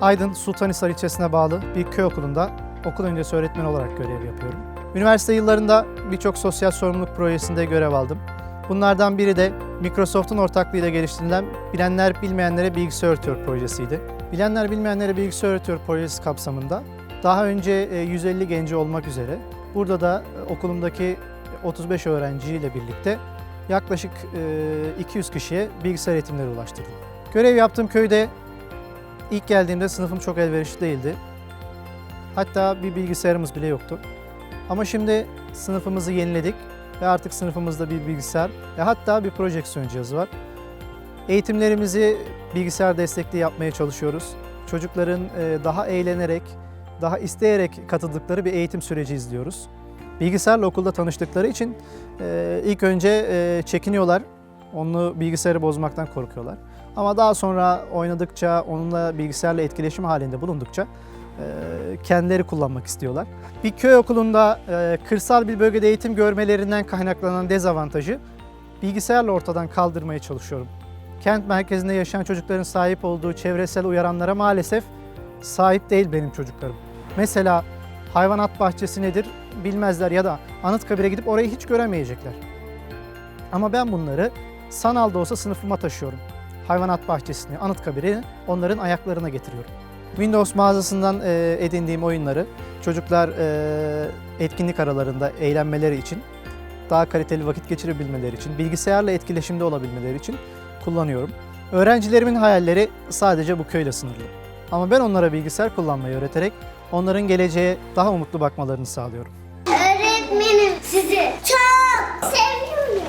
Aydın Sultanhisar ilçesine bağlı bir köy okulunda okul öncesi öğretmen olarak görev yapıyorum. Üniversite yıllarında birçok sosyal sorumluluk projesinde görev aldım. Bunlardan biri de Microsoft'un ortaklığıyla geliştirilen Bilenler Bilmeyenlere Bilgisayar Öğretiyor projesiydi. Bilenler Bilmeyenlere Bilgisayar Öğretiyor projesi kapsamında daha önce e, 150 genci olmak üzere burada da e, okulumdaki 35 öğrenciyle birlikte yaklaşık e, 200 kişiye bilgisayar eğitimleri ulaştırdım. Görev yaptığım köyde ilk geldiğimde sınıfım çok elverişli değildi. Hatta bir bilgisayarımız bile yoktu. Ama şimdi sınıfımızı yeniledik ve artık sınıfımızda bir bilgisayar ve hatta bir projeksiyon cihazı var. Eğitimlerimizi bilgisayar destekli yapmaya çalışıyoruz. Çocukların e, daha eğlenerek, daha isteyerek katıldıkları bir eğitim süreci izliyoruz. Bilgisayarla okulda tanıştıkları için e, ilk önce e, çekiniyorlar. Onu bilgisayarı bozmaktan korkuyorlar. Ama daha sonra oynadıkça, onunla bilgisayarla etkileşim halinde bulundukça e, kendileri kullanmak istiyorlar. Bir köy okulunda e, kırsal bir bölgede eğitim görmelerinden kaynaklanan dezavantajı bilgisayarla ortadan kaldırmaya çalışıyorum. Kent merkezinde yaşayan çocukların sahip olduğu çevresel uyaranlara maalesef sahip değil benim çocuklarım. Mesela hayvanat bahçesi nedir bilmezler ya da Anıtkabir'e gidip orayı hiç göremeyecekler. Ama ben bunları sanal da olsa sınıfıma taşıyorum. Hayvanat bahçesini, Anıtkabir'i onların ayaklarına getiriyorum. Windows mağazasından e, edindiğim oyunları çocuklar e, etkinlik aralarında eğlenmeleri için, daha kaliteli vakit geçirebilmeleri için, bilgisayarla etkileşimde olabilmeleri için kullanıyorum. Öğrencilerimin hayalleri sadece bu köyle sınırlı. Ama ben onlara bilgisayar kullanmayı öğreterek onların geleceğe daha umutlu bakmalarını sağlıyorum. Öğretmenim sizi çok seviyorum.